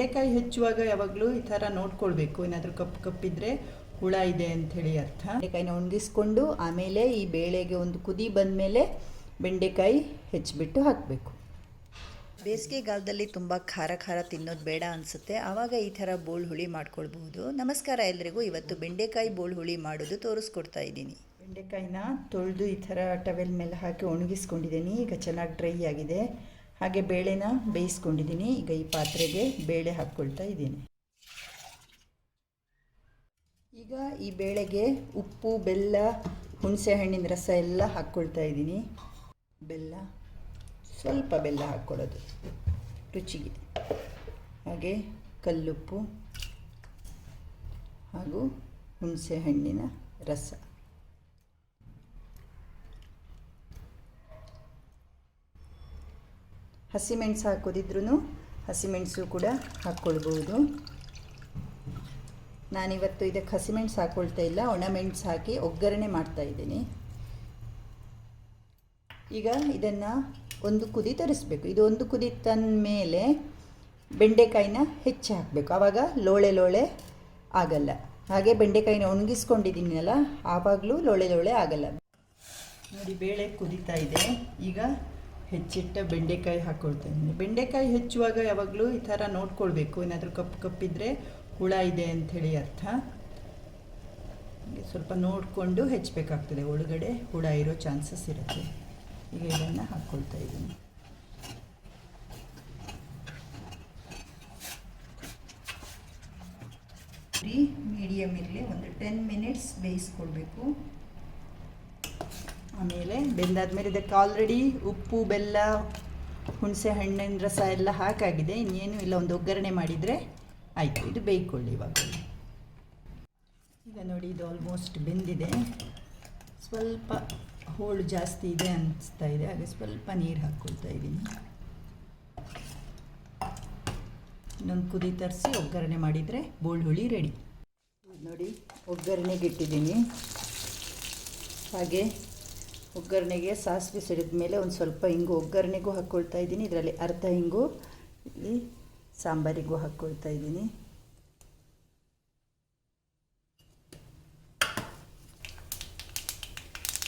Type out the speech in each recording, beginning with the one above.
ಬೆಂಡೆಕಾಯಿ ಹೆಚ್ಚುವಾಗ ಯಾವಾಗಲೂ ಈ ಥರ ನೋಡ್ಕೊಳ್ಬೇಕು. ಏನಾದರೂ ಕಪ್ಪು ಕಪ್ಪಿದ್ರೆ ಹುಳ ಇದೆ ಅಂಥೇಳಿ ಅರ್ಥ. ಬೆಂಡೆಕಾಯಿನ ಒಣಗಿಸ್ಕೊಂಡು ಆಮೇಲೆ ಈ ಬೇಳೆಗೆ ಒಂದು ಕುದಿ ಬಂದಮೇಲೆ ಬೆಂಡೆಕಾಯಿ ಹೆಚ್ಚಿಬಿಟ್ಟು ಹಾಕಬೇಕು. ಬೇಸಿಗೆಗಾಲದಲ್ಲಿ ತುಂಬ ಖಾರ ಖಾರ ತಿನ್ನೋದು ಬೇಡ ಅನಿಸುತ್ತೆ. ಆವಾಗ ಈ ಥರ ಬೋಳ್ ಹುಳಿ ಮಾಡ್ಕೊಳ್ಬಹುದು. ನಮಸ್ಕಾರ ಎಲ್ರಿಗೂ. ಇವತ್ತು ಬೆಂಡೆಕಾಯಿ ಬೋಳ್ ಹುಳಿ ಮಾಡೋದು ತೋರಿಸ್ಕೊಡ್ತಾ ಇದ್ದೀನಿ. ಬೆಂಡೆಕಾಯಿನ ತೊಳೆದು ಈ ಥರ ಟವೆಲ್ ಮೇಲೆ ಹಾಕಿ ಒಣಗಿಸ್ಕೊಂಡಿದ್ದೀನಿ. ಈಗ ಚೆನ್ನಾಗಿ ಡ್ರೈ ಆಗಿದೆ. ಹಾಗೆ ಬೇಳೆನ ಬೇಯಿಸ್ಕೊಂಡಿದ್ದೀನಿ. ಈಗ ಈ ಪಾತ್ರೆಗೆ ಬೇಳೆ ಹಾಕ್ಕೊಳ್ತಾ ಇದ್ದೀನಿ. ಈಗ ಈ ಬೇಳೆಗೆ ಉಪ್ಪು, ಬೆಲ್ಲ, ಹುಣಸೆ ಹಣ್ಣಿನ ರಸ ಎಲ್ಲ ಹಾಕ್ಕೊಳ್ತಾ ಇದ್ದೀನಿ. ಬೆಲ್ಲ, ಸ್ವಲ್ಪ ಬೆಲ್ಲ ಹಾಕ್ಕೊಳ್ಳೋದು. ರುಚಿಗೆ. ಹಾಗೆ ಕಲ್ಲುಪ್ಪು ಹಾಗೂ ಹುಣಸೆ ಹಣ್ಣಿನ ರಸ. ಹಸಿಮೆಣಸು ಹಾಕೋದಿದ್ರೂ ಹಸಿಮೆಣಸು ಕೂಡ ಹಾಕ್ಕೊಳ್ಬೋದು ನಾನಿವತ್ತು ಇದಕ್ಕೆ ಹಸಿಮೆಣಸು ಹಾಕ್ಕೊಳ್ತಾ ಇಲ್ಲ ಒಣಮೆಣಸು ಹಾಕಿ ಒಗ್ಗರಣೆ ಮಾಡ್ತಾ ಇದ್ದೀನಿ. ಈಗ ಇದನ್ನು ಒಂದು ಕುದಿ ತರಿಸ್ಬೇಕು. ಇದು ಒಂದು ಕುದಿ ತಂದ ಮೇಲೆ ಬೆಂಡೆಕಾಯಿನ ಹೆಚ್ಚಿ ಹಾಕಬೇಕು. ಆವಾಗ ಲೋಳೆ ಲೋಳೆ ಆಗಲ್ಲ. ಹಾಗೆ ಬೆಂಡೆಕಾಯಿನ ಒಣಗಿಸ್ಕೊಂಡಿದ್ದೀನಲ್ಲ, ಆವಾಗಲೂ ಲೋಳೆ ಲೋಳೆ ಆಗಲ್ಲ. ನೋಡಿ, ಬೇಳೆ ಕುದೀತಾ ಇದೆ. ಈಗ ಹೆಚ್ಚಿಟ್ಟ ಬೆಂಡೆಕಾಯಿ ಹಾಕ್ಕೊಳ್ತಾ ಇದ್ದೀನಿ ಬೆಂಡೆಕಾಯಿ ಹೆಚ್ಚುವಾಗ ಯಾವಾಗಲೂ ಈ ಥರ ನೋಡ್ಕೊಳ್ಬೇಕು. ಏನಾದರೂ ಕಪ್ಪು ಕಪ್ಪಿದ್ರೆ ಹುಳ ಇದೆ ಅಂಥೇಳಿ ಅರ್ಥ. ಸ್ವಲ್ಪ ನೋಡಿಕೊಂಡು ಹೆಚ್ಚಬೇಕಾಗ್ತದೆ. ಒಳಗಡೆ ಹುಳ ಇರೋ ಚಾನ್ಸಸ್ ಇರುತ್ತೆ. ಈಗ ಇದನ್ನು ಹಾಕ್ಕೊಳ್ತಾ ಇದ್ದೀನಿ. ಮೀಡಿಯಮ್ ಇರಲಿ. ಒಂದು ಟೆನ್ ಮಿನಿಟ್ಸ್ ಬೇಯಿಸ್ಕೊಳ್ಬೇಕು. ಆಮೇಲೆ ಬೆಂದಾದ್ಮೇಲೆ ಇದಕ್ಕೆ ಆಲ್ರೆಡಿ ಉಪ್ಪು, ಬೆಲ್ಲ, ಹುಣಸೆ ಹಣ್ಣಿನ ರಸ ಎಲ್ಲ ಹಾಕಾಗಿದೆ. ಇನ್ನೇನು ಇಲ್ಲ, ಒಂದು ಒಗ್ಗರಣೆ ಮಾಡಿದರೆ ಆಯಿತು. ಇದು ಬೇಯ್ಕೊಳ್ಳಿ ಇವಾಗ. ಈಗ ನೋಡಿ, ಇದು ಆಲ್ಮೋಸ್ಟ್ ಬೆಂದಿದೆ. ಸ್ವಲ್ಪ ಹೋಳು ಜಾಸ್ತಿ ಇದೆ ಅನಿಸ್ತಾ ಇದೆ. ಹಾಗೆ ಸ್ವಲ್ಪ ನೀರು ಹಾಕ್ಕೊಳ್ತಾ ಇದ್ದೀನಿ. ಇನ್ನೊಂದು ಕುದಿ ತರಿಸಿ ಒಗ್ಗರಣೆ ಮಾಡಿದರೆ ಬೋಳ್ ಹುಳಿ ರೆಡಿ ನೋಡಿ, ಒಗ್ಗರಣೆಗೆ ಇಟ್ಟಿದ್ದೀನಿ. ಹಾಗೆ ಒಗ್ಗರಣೆಗೆ ಸಾಸಿವೆ ಸಿಡಿದ ಮೇಲೆ ಒಂದು ಸ್ವಲ್ಪ ಹಿಂಗು ಒಗ್ಗರಣೆಗೂ ಹಾಕ್ಕೊಳ್ತಾ ಇದ್ದೀನಿ. ಇದರಲ್ಲಿ ಅರ್ಧ ಹಿಂಗು ಇಲ್ಲಿ ಸಾಂಬಾರಿಗೂ ಹಾಕ್ಕೊಳ್ತಾ ಇದ್ದೀನಿ.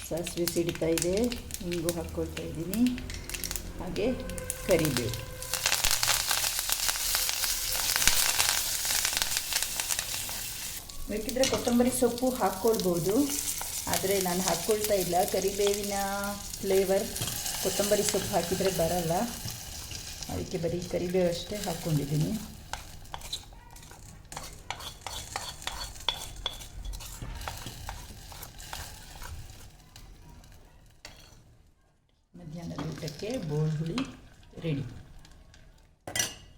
ಸಾಸಿವೆ ಸಿಡಿತಾ ಇದೆ ಹಿಂಗು ಹಾಕ್ಕೊಳ್ತಾ ಇದ್ದೀನಿ. ಹಾಗೆ ಕರಿಬೇವು. ಬೇಕಿದ್ರೆ ಕೊತ್ತಂಬರಿ ಸೊಪ್ಪು ಹಾಕ್ಕೊಳ್ಬೋದು ಆದರೆ ನಾನು ಹಾಕ್ಕೊಳ್ತಾ ಇಲ್ಲ. ಕರಿಬೇವಿನ ಫ್ಲೇವರ್ ಕೊತ್ತಂಬರಿ ಸೊಪ್ಪು ಹಾಕಿದರೆ ಬರಲ್ಲ. ಅದಕ್ಕೆ ಬರೀ ಕರಿಬೇವು ಅಷ್ಟೇ ಹಾಕ್ಕೊಂಡಿದ್ದೀನಿ ಮಧ್ಯಾಹ್ನದ ಊಟಕ್ಕೆ ಬೋಳ್ ಹುಳಿ ರೆಡಿ